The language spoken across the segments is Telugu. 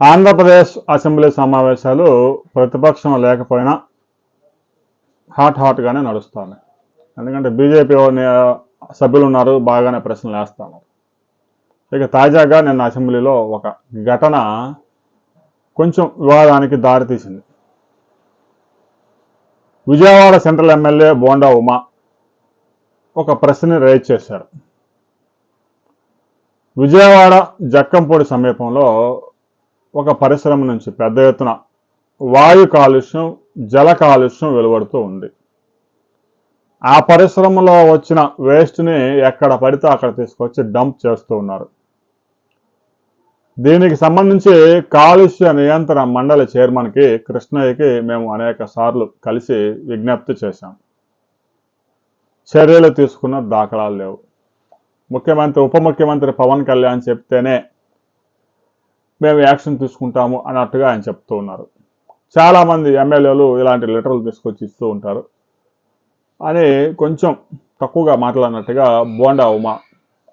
ఆంధ్రప్రదేశ్ అసెంబ్లీ సమావేశాలు ప్రతిపక్షం లేకపోయినా హాట్ హాట్గానే నడుస్తాను ఎందుకంటే బీజేపీ సభ్యులు ఉన్నారు బాగానే ప్రశ్నలు వేస్తాను ఇక తాజాగా నిన్న అసెంబ్లీలో ఒక ఘటన కొంచెం వివాదానికి దారితీసింది విజయవాడ సెంట్రల్ ఎమ్మెల్యే బోండా ఉమా ఒక ప్రశ్న రైజ్ చేశారు. విజయవాడ జక్కంపూడి సమీపంలో ఒక పరిశ్రమ నుంచి పెద్ద ఎత్తున వాయు కాలుష్యం జల కాలుష్యం వెలువడుతూ ఉంది. ఆ పరిశ్రమలో వచ్చిన వేస్ట్ని ఎక్కడ పడితే అక్కడ తీసుకొచ్చి డంప్ చేస్తూ ఉన్నారు. దీనికి సంబంధించి కాలుష్య నియంత్రణ మండలి చైర్మన్కి కృష్ణయ్యకి మేము అనేక సార్లు కలిసి విజ్ఞప్తి చేశాం. చర్యలు తీసుకున్న దాఖలాలు లేవు. ముఖ్యమంత్రి ఉప ముఖ్యమంత్రి పవన్ కళ్యాణ్ చెప్తేనే మేము యాక్షన్ తీసుకుంటాము అన్నట్టుగా ఆయన చెప్తూ ఉన్నారు. చాలామంది ఎమ్మెల్యేలు ఇలాంటి లెటర్లు తీసుకొచ్చి ఇస్తూ ఉంటారు. అని కొంచెం తక్కువగా మాట్లాడినట్టుగా బోండా ఉమా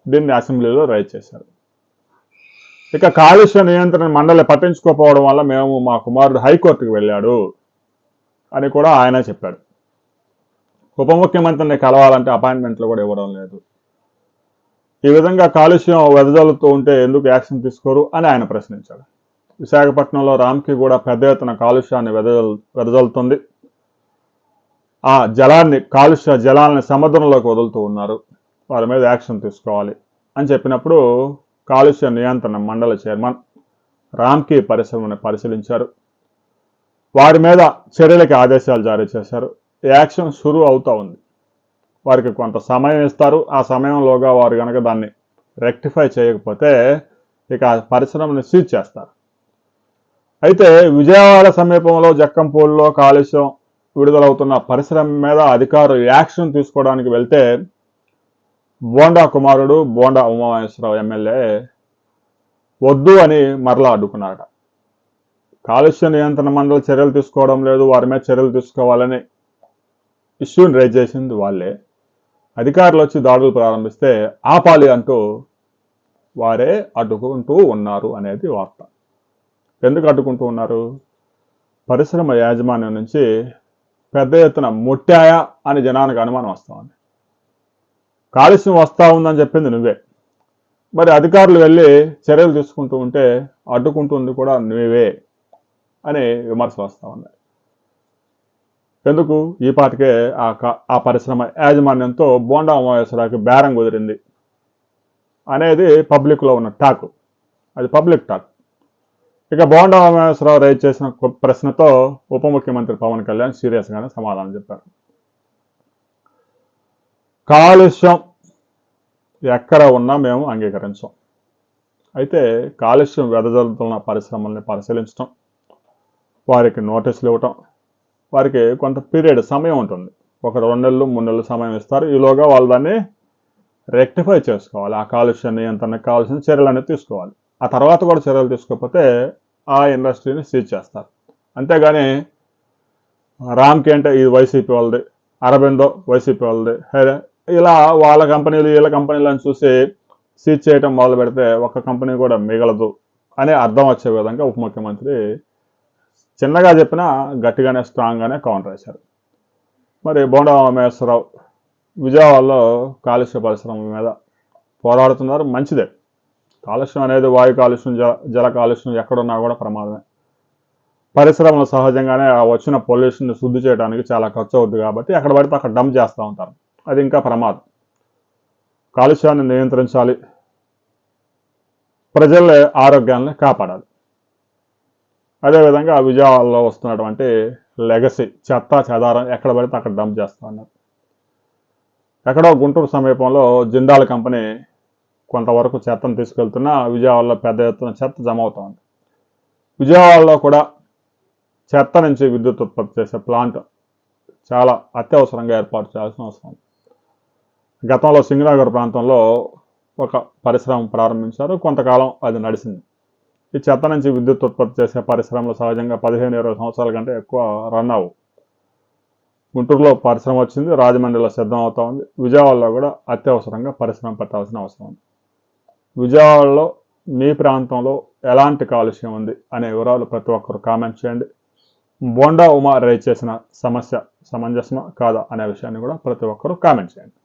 దీన్ని అసెంబ్లీలో రైజ్ చేశారు. ఇక కాలుష్య నియంత్రణ మండలి పట్టించుకోకపోవడం వల్ల మేము మా కుమారుడు హైకోర్టుకు వెళ్ళాడు అని కూడా ఆయన చెప్పాడు. ఉప ముఖ్యమంత్రిని కలవాలంటే అపాయింట్మెంట్లు కూడా ఇవ్వడం లేదు. ఈ విధంగా కాలుష్యం వెదజల్లుతూ ఉంటే ఎందుకు యాక్షన్ తీసుకోరు అని ఆయన ప్రశ్నించాడు. విశాఖపట్నంలో రామ్కి కూడా పెద్ద ఎత్తున కాలుష్యాన్ని వెదజల్ వెదజల్లుతుంది ఆ జలాన్ని కాలుష్య జలాలని సముద్రంలోకి వదులుతూ ఉన్నారు. వారి మీద యాక్షన్ తీసుకోవాలి అని చెప్పినప్పుడు కాలుష్య నియంత్రణ మండలి చైర్మన్ రామ్కి పరిశ్రమను పరిశీలించారు. వారి మీద చర్యలకి ఆదేశాలు జారీ చేశారు. యాక్షన్ షురూ అవుతూ ఉంది. వారికి కొంత సమయం ఇస్తారు. ఆ సమయంలోగా వారు కనుక దాన్ని రెక్టిఫై చేయకపోతే ఇక ఆ పరిశ్రమను సీజ్ చేస్తారు. అయితే విజయవాడ సమీపంలో జక్కంపూల్లో కాలుష్యం విడుదలవుతున్న పరిశ్రమ మీద అధికారులు యాక్షన్ తీసుకోవడానికి వెళ్తే బోండా కుమారుడు బోండా ఉమామహేశ్వరరావు ఎమ్మెల్యే వద్దు అని మరలా అడ్డుకున్నారట. కాలుష్య నియంత్రణ మండలి చర్యలు తీసుకోవడం లేదు వారి మీద చర్యలు తీసుకోవాలని ఇష్యూని రైజ్ చేసింది వాళ్ళే. అధికారులు వచ్చి దాడులు ప్రారంభిస్తే ఆపాలి అంటూ వారే అడ్డుకుంటూ ఉన్నారు అనేది వార్త. ఎందుకు అడ్డుకుంటూ ఉన్నారు? పరిశ్రమ యాజమాన్యం నుంచి పెద్ద ఎత్తున ముట్టాయా అని జనానికి అనుమానం వస్తూ ఉంది కాలుష్యం వస్తూ ఉందని చెప్పింది నువ్వే. మరి అధికారులు వెళ్ళి చర్యలు తీసుకుంటూ ఉంటే అడ్డుకుంటుంది కూడా నువ్వే అని విమర్శలు వస్తూ ఉన్నాయి. ఎందుకు? ఈ పాటికే ఆ ఆ పరిశ్రమ యాజమాన్యంతో బోండా ఉమావేశ్వరాకి బేరం కుదిరింది అనేది పబ్లిక్లో ఉన్న టాక్. అది పబ్లిక్ టాక్. ఇక బోండా ఉమావేశ్వరరావు రైజ్ చేసిన ప్రశ్నతో ఉప ముఖ్యమంత్రి పవన్ కళ్యాణ్ సీరియస్గానే సమాధానం చెప్పారు. కాలుష్యం ఎక్కడ ఉన్నా మేము అంగీకరించాం. అయితే కాలుష్యం వెదజల్లుతున్న పరిశ్రమల్ని పరిశీలించడం వారికి నోటీసులు ఇవ్వటం వారికి కొంత పీరియడ్ సమయం ఉంటుంది. ఒక రెండు నెలలు మూడు నెలలు సమయం ఇస్తారు. ఈలోగా వాళ్ళు దాన్ని రెక్టిఫై చేసుకోవాలి. ఆ కాలుష్య ఎంత కావాల్సిన చర్యలు అనేది తీసుకోవాలి. ఆ తర్వాత కూడా చర్యలు తీసుకోకపోతే ఆ ఇండస్ట్రీని సీజ్ చేస్తారు. అంతేగాని రామ్కి అంటే ఇది వైసీపీ వాళ్ళది అరబిందో వైసీపీ వాళ్ళది ఇలా వాళ్ళ కంపెనీలు వీళ్ళ కంపెనీలు అని చూసి సీజ్ చేయటం మొదలు పెడితే ఒక కంపెనీ కూడా మిగలదు అనే అర్థం వచ్చే విధంగా ఉప ముఖ్యమంత్రి చిన్నగా చెప్పినా గట్టిగానే స్ట్రాంగ్గానే కౌంటర్ వేశారు. మరి బోండా ఉమేశ్వరరావు విజయవాడలో కాలుష్య పరిశ్రమ మీద పోరాడుతున్నారు. మంచిదే. కాలుష్యం అనేది వాయు కాలుష్యం జల జల కాలుష్యం ఎక్కడున్నా కూడా ప్రమాదమే. పరిశ్రమలు సహజంగానే ఆ వచ్చిన పొల్యూషన్ని శుద్ధి చేయడానికి చాలా ఖర్చు అవుద్ది కాబట్టి ఎక్కడ పడితే అక్కడ డంప్ చేస్తూ ఉంటారు. అది ఇంకా ప్రమాదం. కాలుష్యాన్ని నియంత్రించాలి. ప్రజల ఆరోగ్యాన్ని కాపాడాలి. అదేవిధంగా విజయవాడలో వస్తున్నటువంటి లెగసీ చెత్త చెదారం ఎక్కడ పడితే అక్కడ డంప్ చేస్తూ ఉన్నారు. ఎక్కడో గుంటూరు సమీపంలో జిందాల్ కంపెనీ కొంతవరకు చెత్తను తీసుకెళ్తున్నా విజయవాడలో పెద్ద ఎత్తున చెత్త జమ అవుతూ ఉంది. విజయవాడలో కూడా చెత్త నుంచి విద్యుత్ ఉత్పత్తి చేసే ప్లాంట్ చాలా అత్యవసరంగా ఏర్పాటు చేయాల్సిన అవసరం ఉంది. గతంలో సింగనగర్ ప్రాంతంలో ఒక పరిశ్రమ ప్రారంభించారు. కొంతకాలం అది నడిచింది. ఈ చెత్త నుంచి విద్యుత్ ఉత్పత్తి చేసే పరిశ్రమలు సహజంగా పదిహేను ఇరవై సంవత్సరాల కంటే ఎక్కువ రన్ అవ్వు. గుంటూరులో పరిశ్రమ వచ్చింది రాజమండ్రిలో సిద్ధం అవుతా ఉంది. విజయవాడలో కూడా అత్యవసరంగా పరిశ్రమ పెట్టాల్సిన అవసరం ఉంది. విజయవాడలో మీ ప్రాంతంలో ఎలాంటి కాలుష్యం ఉంది అనే వివరాలు ప్రతి ఒక్కరు కామెంట్ చేయండి. బోండా ఉమా రైజ్ చేసిన సమస్య సమంజసమా కాదా అనే విషయాన్ని కూడా ప్రతి ఒక్కరు కామెంట్ చేయండి.